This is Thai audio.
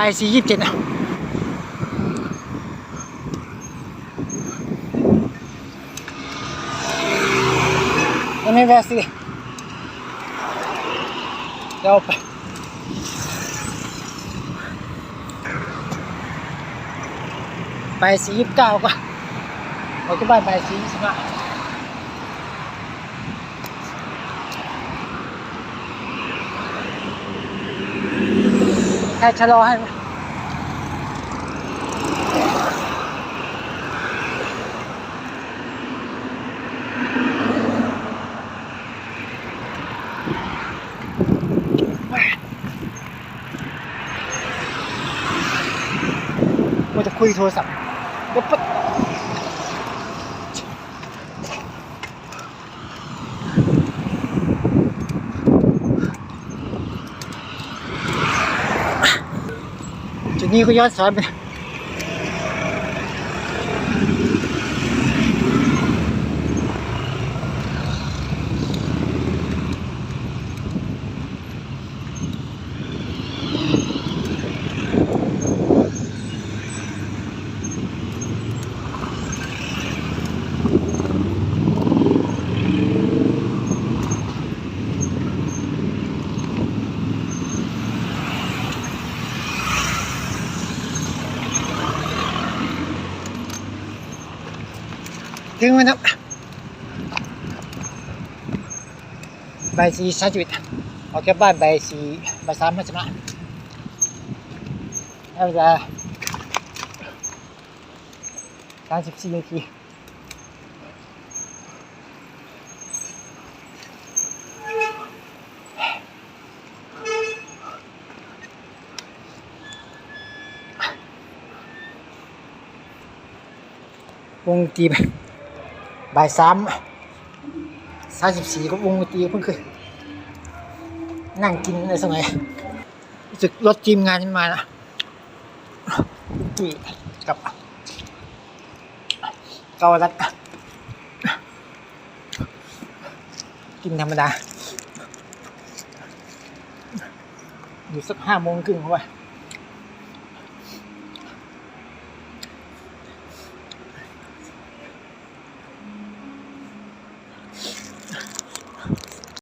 บ่ายสี่ยี่สิบเจ็ดนะยังไม่แวะสิเดี๋ยวไปไปสี่ยี่สิบเก้าก็เราก็บ้านไปสี่ยี่สิบห้า ใครชะลอให้ไหมมันจะคุยโทรศัพท์เดี๋ยวปั๊บ นี่ก็ย้อนสอนไป ถึงวันนับบ่ายสี่สามสิบเอ็ดอกจากบ้านบายสี่บ่ายสามมาชนะแล้วเวลาสามสิบสี่นาทีวงตีไป บ่ายสามสามสิบสี่ก็วงตีเพิ่งเคยนั่งกินในสมัยรู้สึกรถทีมงานมันมานะที่กับเกาลัดกินธรรมดา อยู่สักห้าโมงครึ่งเพราะว่า